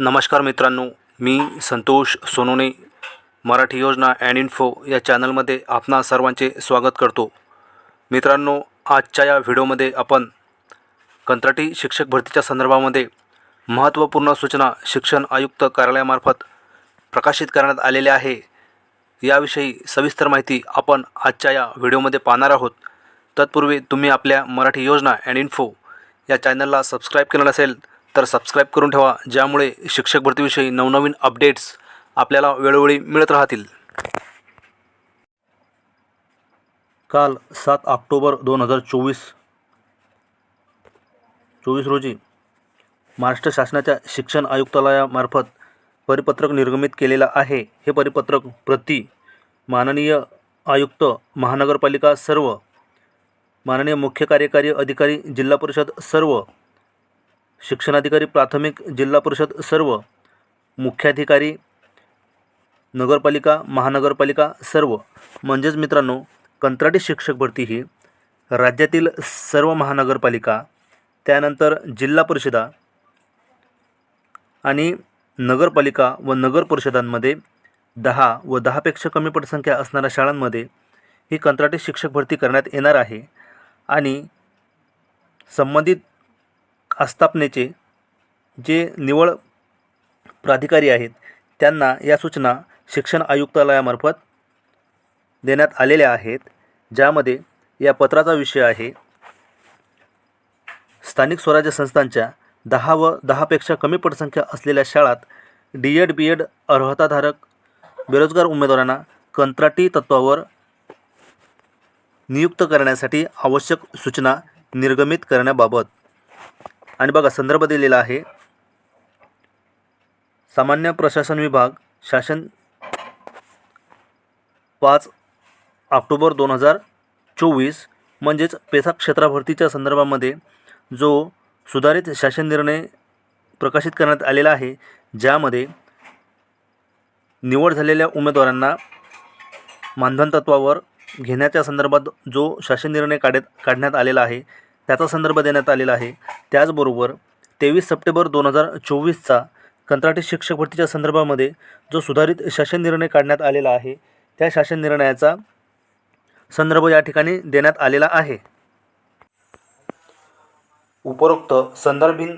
नमस्कार मित्रांनो मी संतोष सोनोने मराठी योजना अँड इन्फो या चॅनलमध्ये आपणा सर्वांचे स्वागत करतो. मित्रांनो आजच्या या व्हिडिओमध्ये आपण कंत्राटी शिक्षक भरतीच्या संदर्भामध्ये महत्त्वपूर्ण सूचना शिक्षण आयुक्त कार्यालयामार्फत प्रकाशित करण्यात आलेल्या आहे. याविषयी सविस्तर माहिती आपण आजच्या या व्हिडिओमध्ये पाहणार आहोत. तत्पूर्वी तुम्ही आपल्या मराठी योजना अँड इन्फो या चॅनलला सबस्क्राईब केलं नसेल तर सबस्क्राईब करून ठेवा ज्यामुळे शिक्षक भरतीविषयी नवनवीन अपडेट्स आपल्याला वेळोवेळी मिळत राहतील. काल सात ऑक्टोबर दोन हजार चोवीस चोवीस रोजी महाराष्ट्र शासनाच्या शिक्षण आयुक्तालयामार्फत परिपत्रक निर्गमित केलेलं आहे. हे परिपत्रक प्रति माननीय आयुक्त महानगरपालिका सर्व माननीय मुख्य कार्यकारी अधिकारी जिल्हा परिषद सर्व शिक्षणाधिकारी प्राथमिक जिल्हा परिषद सर्व मुख्याधिकारी नगरपालिका महानगरपालिका सर्व. म्हणजेच मित्रांनो कंत्राटी शिक्षक भरती ही राज्यातील सर्व महानगरपालिका त्यानंतर जिल्हा परिषदा आणि नगरपालिका व नगर परिषदांमध्ये दहा व दहापेक्षा कमी पटसंख्या असणाऱ्या शाळांमध्ये ही कंत्राटी शिक्षक भरती करण्यात येणार आहे. आणि संबंधित आस्थापनेचे जे निवड प्राधिकारी आहेत त्यांना या सूचना शिक्षण आयुक्तालयामार्फत देण्यात आलेल्या आहेत ज्यामध्ये या पत्राचा विषय आहे स्थानिक स्वराज्य संस्थांच्या दहा व दहापेक्षा कमी पटसंख्या असलेल्या शाळात डी एड बी एड अर्हताधारक बेरोजगार उमेदवारांना कंत्राटी तत्त्वावर नियुक्त करण्यासाठी आवश्यक सूचना निर्गमित करण्याबाबत आणि बघा संदर्भ दिलेला आहे. सामान्य प्रशासन विभाग शासन पाच ऑक्टोबर दोन हजार चोवीस म्हणजेच पेसा क्षेत्रा भरतीच्या संदर्भामध्ये जो सुधारित शासन निर्णय प्रकाशित करण्यात आलेला आहे ज्यामध्ये निवड झालेल्या उमेदवारांना मानधन तत्वावर घेण्याच्या संदर्भात जो शासन निर्णय काढत काढण्यात आलेला आहे त्याचा संदर्भ देण्यात आलेला आहे. त्याचबरोबर तेवीस सप्टेंबर दोन हजार चोवीसचा कंत्राटी शिक्षक भरतीच्या संदर्भामध्ये जो सुधारित शासन निर्णय काढण्यात आलेला आहे त्या शासन निर्णयाचा संदर्भ या ठिकाणी देण्यात आलेला आहे. उपरोक्त संदर्भीन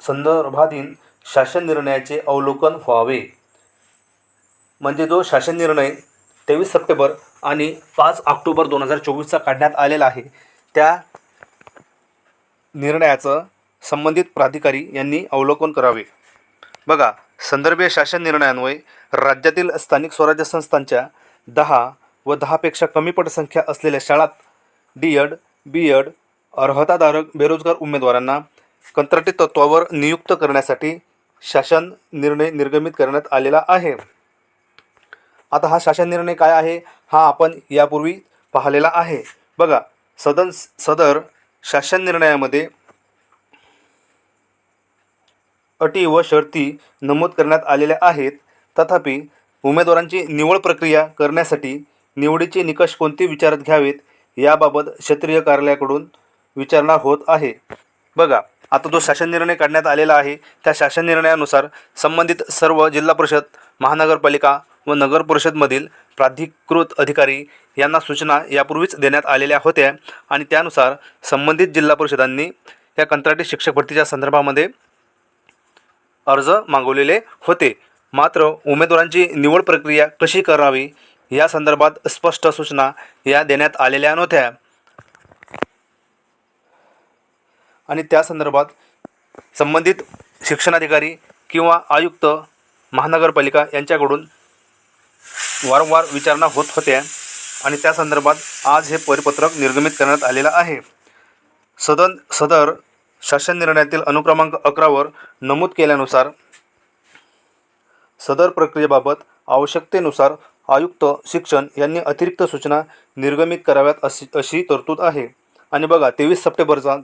संदर्भाधीन शासन निर्णयाचे अवलोकन व्हावे. म्हणजे जो शासन निर्णय तेवीस सप्टेंबर आणि पाच ऑक्टोबर दोन हजार चोवीसचा काढण्यात आलेला आहे त्या निर्णयाचं संबंधित प्राधिकारी यांनी अवलोकन करावे. बघा संदर्भीय शासन निर्णयान्वये राज्यातील स्थानिक स्वराज्य संस्थांच्या दहा व दहापेक्षा कमी पटसंख्या असलेल्या शाळात डी एड बी एड अर्हताधारक बेरोजगार उमेदवारांना कंत्राटी तत्त्वावर नियुक्त करण्यासाठी शासन निर्णय निर्गमित करण्यात आलेला आहे. आता हा शासन निर्णय काय आहे? हा आपण यापूर्वी पाहिलेला आहे. बघा सदन सदर शासन निर्णयामध्ये अटी व शर्ती नमूद करण्यात आलेल्या आहेत. तथापि उमेदवारांची निवड प्रक्रिया करण्यासाठी निवडीचे निकष कोणते विचारात घ्यावेत याबाबत क्षेत्रीय कार्यालयाकडून विचारणा होत आहे. बघा आता जो शासन निर्णय काढण्यात आलेला आहे त्या शासन निर्णयानुसार संबंधित सर्व जिल्हा परिषद महानगरपालिका व नगर परिषदमधील प्राधिकृत अधिकारी यांना सूचना यापूर्वीच देण्यात आलेल्या होत्या आणि त्यानुसार संबंधित जिल्हा परिषदांनी या कंत्राटी शिक्षक भरतीच्या संदर्भामध्ये अर्ज मागवलेले होते. मात्र उमेदवारांची निवड प्रक्रिया कशी करावी या संदर्भात स्पष्ट सूचना या देण्यात आलेल्या नव्हत्या. आणि त्या संदर्भात संबंधित शिक्षणाधिकारी किंवा आयुक्त महानगरपालिका यांच्याकडून वारंवार विचारणा होत होत्या आणि त्या संदर्भात आज हे परिपत्रक निर्गमित करण्यात आलेलं आहे. सदन सदर शासन निर्णयातील अनुक्रमांक अकरावर नमूद केल्यानुसार सदर प्रक्रियेबाबत आवश्यकतेनुसार आयुक्त शिक्षण यांनी अतिरिक्त सूचना निर्गमित कराव्यात अशी अशी तरतूद आहे. आणि बघा तेवीस सप्टेंबरचा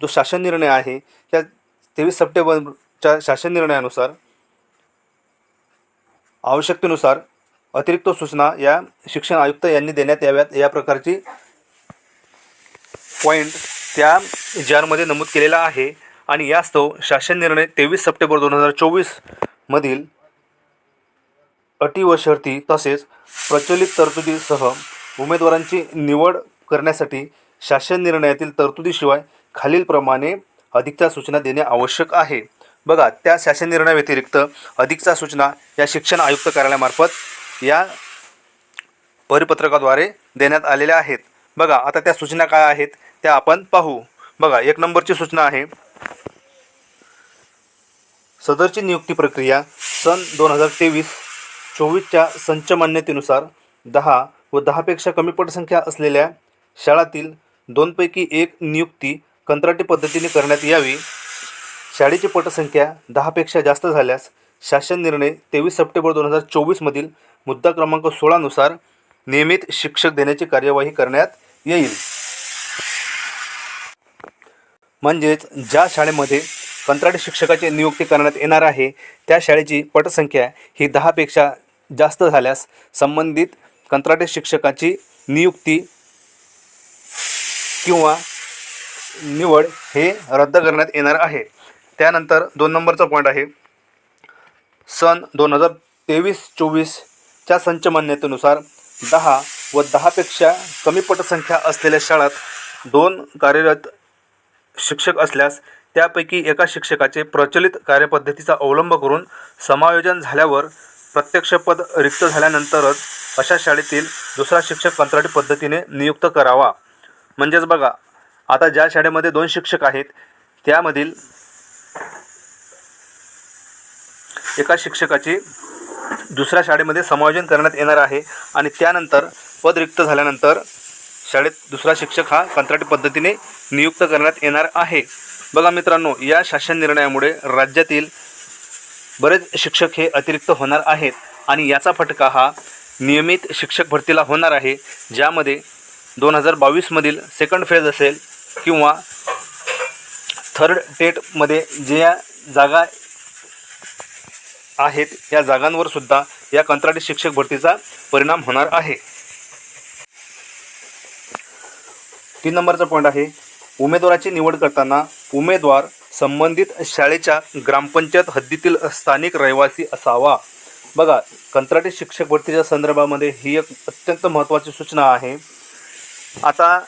जो शासन निर्णय आहे त्या तेवीस सप्टेंबरच्या शासन निर्णयानुसार आवश्यकतेनुसार अतिरिक्त सूचना या शिक्षण आयुक्त यांनी देण्यात याव्यात. या प्रकारची पॉईंट त्या जारमध्ये नमूद केलेला आहे. आणि यास्तव शासन निर्णय तेवीस सप्टेंबर दोन हजार चोवीसमधील अटी व शर्ती तसेच प्रचलित तरतुदीसह उमेदवारांची निवड करण्यासाठी शासन निर्णयातील तरतुदीशिवाय खालीलप्रमाणे अधिकच्या सूचना देणे आवश्यक आहे. बघा त्या शासन निर्णयाव्यतिरिक्त अधिकच्या सूचना या शिक्षण आयुक्त कार्यालयामार्फत या परिपत्रकाद्वारे देण्यात आलेल्या आहेत. बघा आता त्या सूचना काय आहेत त्या आपण पाहू. बघा एक नंबरची सूचना आहे. सदरची नियुक्ती प्रक्रिया सन दोन हजार तेवीस चोवीसच्या संच मान्यतेनुसार दहा व दहापेक्षा कमी पटसंख्या असलेल्या शाळातील दोनपैकी एक नियुक्ती कंत्राटी पद्धतीने करण्यात यावी. शाळेची पटसंख्या दहापेक्षा जास्त झाल्यास शासन निर्णय तेवीस सप्टेंबर दोन हजार चोवीसमधील मुद्दा क्रमांक सोळानुसार नियमित शिक्षक देण्याची कार्यवाही करण्यात येईल. म्हणजेच ज्या शाळेमध्ये कंत्राटी शिक्षकाची नियुक्ती करण्यात येणार आहे त्या शाळेची पटसंख्या ही दहापेक्षा जास्त झाल्यास संबंधित कंत्राटी शिक्षकाची नियुक्ती किंवा निवड हे रद्द करण्यात येणार आहे. त्यानंतर दोन नंबरचा पॉईंट आहे. सन दोन हजार तेवीस चोवीसच्या संच मान्यतेनुसार दहा व दहापेक्षा कमी पटसंख्या असलेल्या शाळात दोन कार्यरत शिक्षक असल्यास त्यापैकी एका शिक्षकाचे प्रचलित कार्यपद्धतीचा अवलंब करून समायोजन झाल्यावर प्रत्यक्ष पद रिक्त झाल्यानंतरच अशा शाळेतील दुसरा शिक्षक कंत्राटी पद्धतीने नियुक्त करावा. म्हणजेच बघा आता ज्या शाळेमध्ये दोन शिक्षक आहेत त्यामधील एका शिक्षकाची दुसऱ्या शाळेमध्ये समायोजन करण्यात येणार आहे आणि त्यानंतर पद रिक्त झाल्यानंतर शाळेत दुसरा शिक्षक हा कंत्राटी पद्धतीने नियुक्त करण्यात येणार आहे. बघा मित्रांनो या शासन निर्णयामुळे राज्यातील बरेच शिक्षक हे अतिरिक्त होणार आहेत आणि याचा फटका हा नियमित शिक्षक भरतीला होणार आहे ज्यामध्ये दोन हजार बावीसमधील सेकंड फेज असेल किंवा थर्ड टेटमध्ये ज्या जागा आहेत. या जागांवर सुद्धा या कंत्राटी शिक्षक भरतीचा परिणाम होणार आहे. तीन नंबरचा पॉईंट आहे. उमेदवाराची निवड करताना उमेदवार संबंधित शाळेच्या ग्रामपंचायत हद्दीतील स्थानिक रहिवासी असावा. बघा कंत्राटी शिक्षक भरतीच्या संदर्भामध्ये ही एक अत्यंत महत्त्वाची सूचना आहे. आता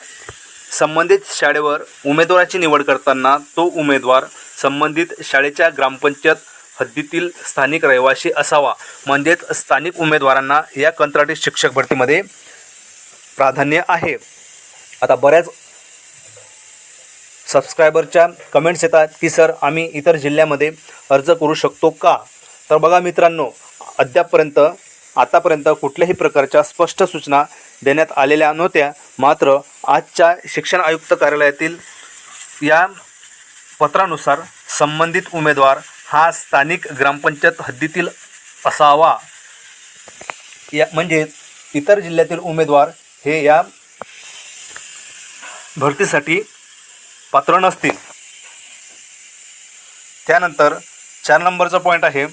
संबंधित शाळेवर उमेदवाराची निवड करताना तो उमेदवार संबंधित शाळेच्या ग्रामपंचायत हद्दीतील स्थानिक रहिवासी असावा. म्हणजेच स्थानिक उमेदवारांना या कंत्राटी शिक्षक भरतीमध्ये प्राधान्य आहे. आता बऱ्याच सबस्क्रायबरच्या कमेंट्स येतात की सर आम्ही इतर जिल्ह्यामध्ये अर्ज करू शकतो का? तर बघा मित्रांनो अद्यापपर्यंत आतापर्यंत कुठल्याही प्रकारच्या स्पष्ट सूचना देण्यात आलेल्या नव्हत्या. मात्र आजच्या शिक्षण आयुक्त कार्यालयातील या पत्रानुसार संबंधित उमेदवार हा स्थानिक ग्रामपंचायत हद्दीतील असावा. या म्हणजेच इतर जिल्ह्यातील उमेदवार हे या भरतीसाठी पात्र नसतील. त्यानंतर चार नंबरचा पॉईंट आहे.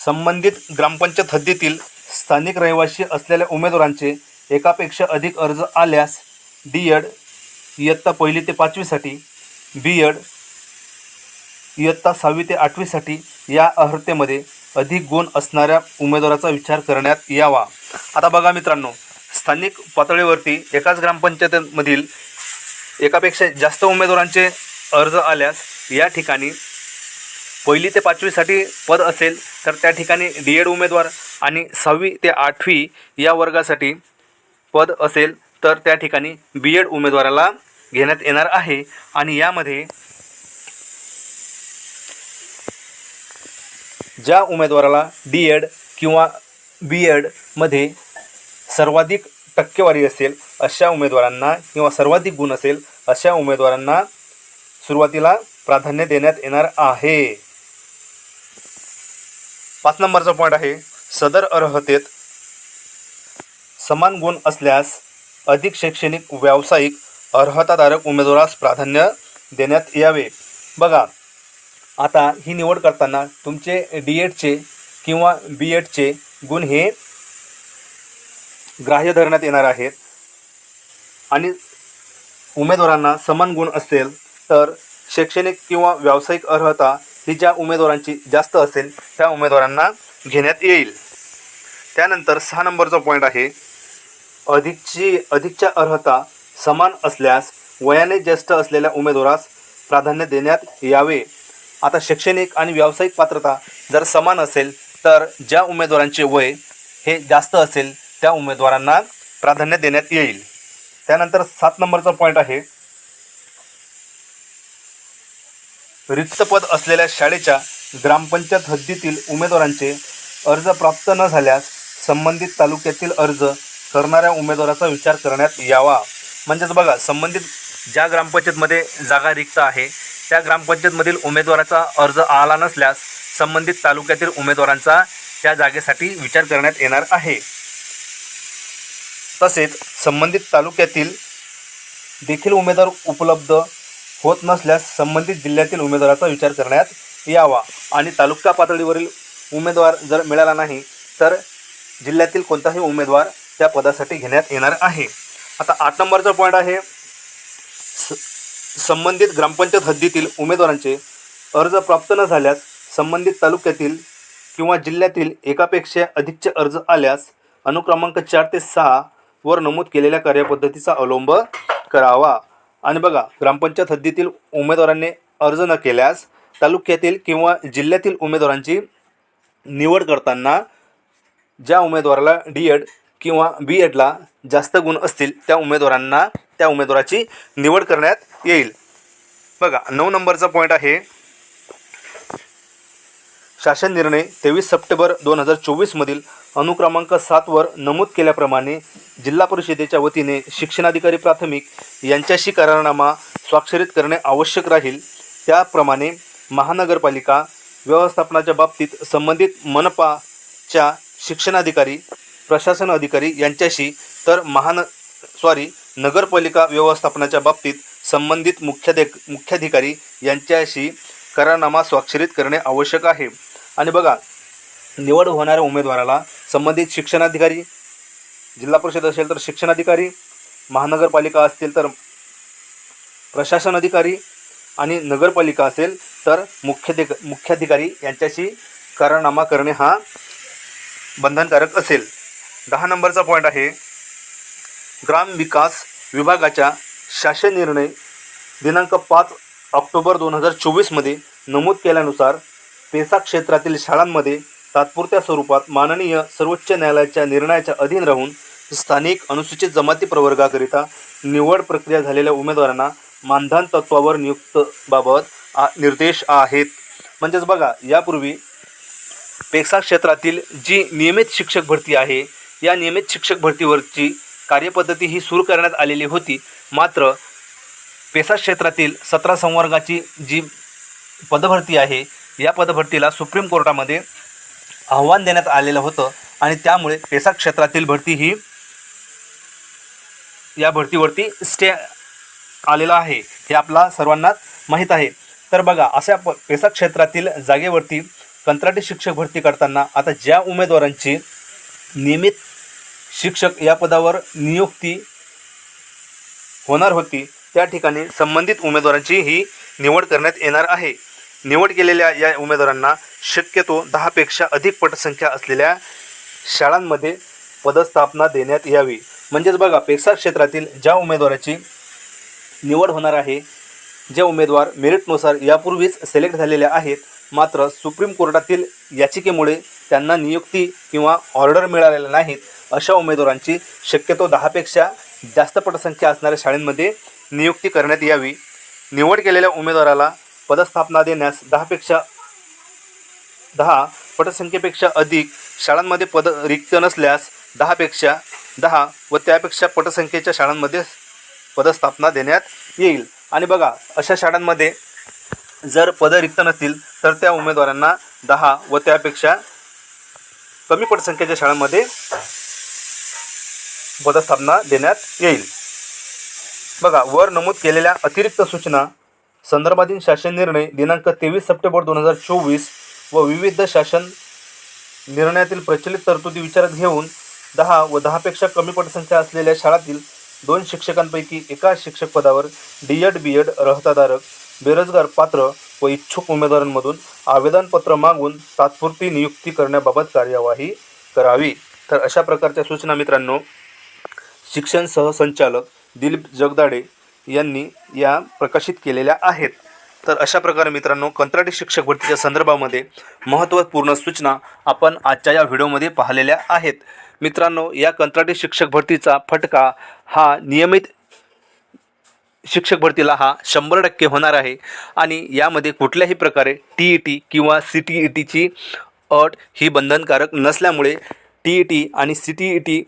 संबंधित ग्रामपंचायत हद्दीतील स्थानिक रहिवासी असलेल्या उमेदवारांचे एकापेक्षा अधिक अर्ज आल्यास डी एड इयत्ता पहिली ते पाचवीसाठी बी एड इयत्ता सहावी ते आठवीसाठी या अर्हतेमध्ये अधिक गुण असणाऱ्या उमेदवाराचा विचार करण्यात यावा. आता बघा मित्रांनो स्थानिक पातळीवरती एकाच ग्रामपंचायतीमधील एकापेक्षा जास्त उमेदवारांचे अर्ज आल्यास या ठिकाणी पहिली ते पाचवीसाठी पद असेल तर त्या ठिकाणी डी एड उमेदवार आणि सहावी ते आठवी या वर्गासाठी पद असेल तर त्या ठिकाणी बी एड उमेदवाराला घेण्यात येणार आहे. आणि यामध्ये ज्या उमेदवाराला डी एड किंवा बी एडमध्ये सर्वाधिक टक्केवारी असेल अशा उमेदवारांना किंवा सर्वाधिक गुण असेल अशा उमेदवारांना सुरुवातीला प्राधान्य देण्यात येणार आहे. पाच नंबरचा पॉईंट आहे सदर अर्हतेत समान गुण असल्यास अधिक शैक्षणिक व्यावसायिक अर्हताधारक उमेदवारास प्राधान्य देण्यात यावे. बघा आता ही निवड करताना तुमचे डी एडचे किंवा बी एडचे गुण हे ग्राह्य धरण्यात येणार आहेत. आणि उमेदवारांना समान गुण असेल तर शैक्षणिक किंवा व्यावसायिक अर्हता ही ज्या उमेदवारांची जास्त असेल त्या उमेदवारांना घेण्यात येईल. त्यानंतर सहा नंबरचा पॉईंट आहे. अधिकची अधिकच्या अर्हता समान असल्यास वयाने ज्येष्ठ असलेल्या उमेदवारास प्राधान्य देण्यात यावे. आता शैक्षणिक आणि व्यावसायिक पात्रता जर समान असेल तर ज्या उमेदवारांचे वय हे जास्त असेल त्या उमेदवारांना प्राधान्य देण्यात येईल. त्यानंतर सात नंबरचा पॉईंट आहे. रिक्त पद असलेल्या शाळेच्या ग्रामपंचायत हद्दीतील उमेदवारांचे अर्ज प्राप्त न झाल्यास संबंधित तालुक्यातील अर्ज करणाऱ्या उमेदवाराचा विचार करण्यात यावा. म्हणजेच बघा संबंधित ज्या ग्रामपंचायतमध्ये जागा रिक्त आहे त्या ग्रामपंचायतमधील उमेदवाराचा अर्ज आला नसल्यास संबंधित तालुक्यातील उमेदवारांचा त्या जागेसाठी विचार करण्यात येणार आहे. तसेच संबंधित तालुक्यातील देखील उमेदवार उपलब्ध होत नसल्यास संबंधित जिल्ह्यातील उमेदवाराचा विचार करण्यात यावा आणि तालुका पातळीवरील उमेदवार जर मिळाला नाही तर जिल्ह्यातील कोणताही उमेदवार त्या पदासाठी घेण्यात येणार आहे. आता आठ नंबरचा पॉईंट आहे. संबंधित ग्रामपंचायत हद्दीतील उमेदवारांचे अर्ज प्राप्त न झाल्यास संबंधित तालुक्यातील किंवा जिल्ह्यातील एकापेक्षा अधिकचे अर्ज आल्यास अनुक्रमांक चार ते सहा वर नमूद केलेल्या कार्यपद्धतीचा अवलंब करावा. आणि बघा ग्रामपंचायत हद्दीतील उमेदवारांनी अर्ज न केल्यास तालुक्यातील किंवा जिल्ह्यातील उमेदवारांची निवड करताना ज्या उमेदवाराला डी एड किंवा बी एडला जास्त गुण असतील त्या उमेदवारांना त्या उमेदवाराची निवड करण्यात येईल. बघा नऊ नंबरचा पॉईंट आहे. शासन निर्णय तेवीस सप्टेंबर दोन हजार चोवीसमधील अनुक्रमांक सातवर नमूद केल्याप्रमाणे जिल्हा परिषदेच्या वतीने शिक्षणाधिकारी प्राथमिक यांच्याशी करारनामा स्वाक्षरित करणे आवश्यक राहील. त्याप्रमाणे महानगरपालिका व्यवस्थापनाच्या बाबतीत संबंधित मनपाच्या शिक्षणाधिकारी प्रशासन अधिकारी यांच्याशी तर महान सॉरी नगरपालिका व्यवस्थापनाच्या बाबतीत संबंधित मुख्याधे मुख्याधिकारी यांच्याशी करारनामा स्वाक्षरित करणे आवश्यक आहे. आणि बघा निवड होणाऱ्या उमेदवाराला संबंधित शिक्षणाधिकारी जिल्हा परिषद असेल तर शिक्षणाधिकारी महानगरपालिका असतील तर प्रशासन अधिकारी आणि नगरपालिका असेल तर मुख्याधिक मुख्याधिकारी यांच्याशी करारनामा करणे हा बंधनकारक असेल. दहा नंबरचा पॉईंट आहे. ग्राम विकास विभागाच्या शासन निर्णय दिनांक पाच ऑक्टोबर दोन हजार चोवीसमध्ये नमूद केल्यानुसार पेसा क्षेत्रातील शाळांमध्ये तात्पुरत्या स्वरूपात माननीय सर्वोच्च न्यायालयाच्या निर्णयाच्या अधीन राहून स्थानिक अनुसूचित जमाती प्रवर्गाकरिता निवड प्रक्रिया झालेल्या उमेदवारांना मानधन तत्वावर नियुक्तबाबत आ निर्देश आहेत. म्हणजेच बघा यापूर्वी पेसा क्षेत्रातील जी नियमित शिक्षक भरती आहे या नियमित शिक्षक भरतीवरची कार्यपद्धती ही सुरू करण्यात आलेली होती. मात्र पेसा क्षेत्रातील सतरा संवर्गाची जी पदभरती आहे या पदभरतीला सुप्रीम कोर्टामध्ये आव्हान देण्यात आलेलं होतं आणि त्यामुळे पेसा क्षेत्रातील भरती ही या भरतीवरती स्टे आलेला आहे हे आपला सर्वांनाच माहीत आहे. तर बघा अशा प पेसा क्षेत्रातील जागेवरती कंत्राटी शिक्षक भरती करताना आता ज्या उमेदवारांची नियमित शिक्षक या पदावर नियुक्ती होणार होती. त्या ठिकाणी संबंधित उमेदवारांची ही निवड करण्यात येणार आहे. निवड केलेल्या या उमेदवारांना शक्यतो दहापेक्षा अधिक पटसंख्या असलेल्या शाळांमध्ये पदस्थापना देण्यात यावी. म्हणजेच बघा पेसा क्षेत्रातील ज्या उमेदवाराची निवड होणार आहे जे उमेदवार मेरिटनुसार यापूर्वीच सिलेक्ट झालेले आहेत मात्र सुप्रीम कोर्टातील याचिकेमुळे त्यांना नियुक्ती किंवा ऑर्डर मिळालेल्या नाहीत अशा उमेदवारांची शक्यतो दहापेक्षा जास्त पटसंख्या असणाऱ्या शाळांमध्ये नियुक्ती करण्यात यावी. निवड केलेल्या उमेदवाराला पदस्थापना देण्यास दहापेक्षा दहा पटसंख्येपेक्षा अधिक शाळांमध्ये पद रिक्त नसल्यास दहापेक्षा दहा व त्यापेक्षा पटसंख्येच्या शाळांमध्ये पदस्थापना देण्यात येईल. आणि बघा अशा शाळांमध्ये जर पदं रिक्त नसतील तर त्या उमेदवारांना दहा व त्यापेक्षा कमी पटसंख्येच्या शाळांमध्ये पदस्थापना देण्यात येईल. बघा वर नमूद केलेल्या अतिरिक्त सूचना संदर्भातील शासन निर्णय दिनांक तेवीस सप्टेंबर दोन हजार चोवीस व विविध शासन निर्णयातील प्रचलित तरतुदी विचारात घेऊन दहा व दहापेक्षा कमी पटसंख्या असलेल्या शाळातील दोन शिक्षकांपैकी एका शिक्षक पदावर डी एड बी एड रहताधारक बेरोजगार पात्र व इच्छुक उमेदवारांमधून आवेदनपत्र मागून तात्पुरती नियुक्ती करण्याबाबत कार्यवाही करावी. तर अशा प्रकारच्या सूचना मित्रांनो शिक्षण सहसंचालक दिलीप जगदाडे यांनी या प्रकाशित केलेल्या आहेत. तर अशा प्रकारे मित्रांनो कंत्राटी शिक्षक भरतीच्या संदर्भामध्ये महत्त्वपूर्ण सूचना आपण आजच्या या व्हिडिओमध्ये पाहिलेल्या आहेत. मित्रांनो या कंत्राटी शिक्षक भरतीचा फटका हा नियमित शिक्षक भरतीला हा शंभर टक्के होणार आहे. आणि यामध्ये कुठल्याही प्रकारे टी ई टी किंवा सी टी ई टीची अट ही बंधनकारक नसल्यामुळे टी ई टी आणि सी टी ई टी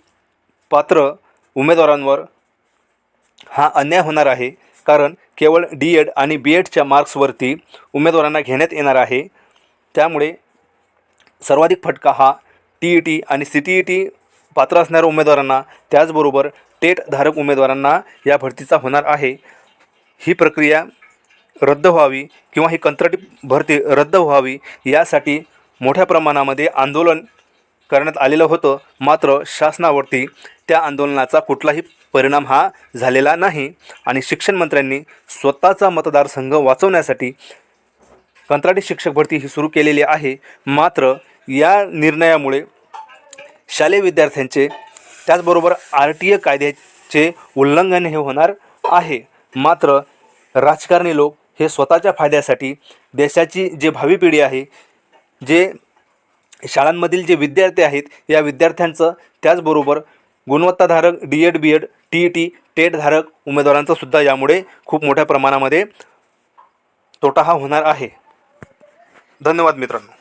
पात्र उमेदवारांवर हा अन्याय होणार आहे. कारण केवळ डी एड आणि बी एडच्या मार्क्सवरती उमेदवारांना घेण्यात येणार आहे. त्यामुळे सर्वाधिक फटका हा टी ई टी आणि सी टी ई टी पात्र असणाऱ्या उमेदवारांना त्याचबरोबर टेटधारक उमेदवारांना या भरतीचा होणार आहे. ही प्रक्रिया रद्द व्हावी किंवा ही कंत्राटी भरती रद्द व्हावी यासाठी मोठ्या प्रमाणामध्ये आंदोलन करण्यात आलेलं होतं. मात्र शासनावरती त्या आंदोलनाचा कुठलाही परिणाम हा झालेला नाही आणि शिक्षणमंत्र्यांनी स्वतःचा मतदारसंघ वाचवण्यासाठी कंत्राटी शिक्षक भरती ही सुरू केलेली आहे. मात्र या निर्णयामुळे शालेय विद्यार्थ्यांचे त्याचबरोबर आर टी ए कायद्याचे उल्लंघन हे होणार आहे. मात्र राजकारणी लोक हे स्वतःच्या फायद्यासाठी देशाची जे भावी पिढी आहे जे शाळांमधील जे विद्यार्थी आहेत या विद्यार्थ्यांचं त्याचबरोबर गुणवत्ताधारक D Ed B Ed T E T टेटधारक उमेदवारांचं सुद्धा यामुळे खूप मोठ्या प्रमाणामध्ये तोटा हा होणार आहे. धन्यवाद मित्रांनो.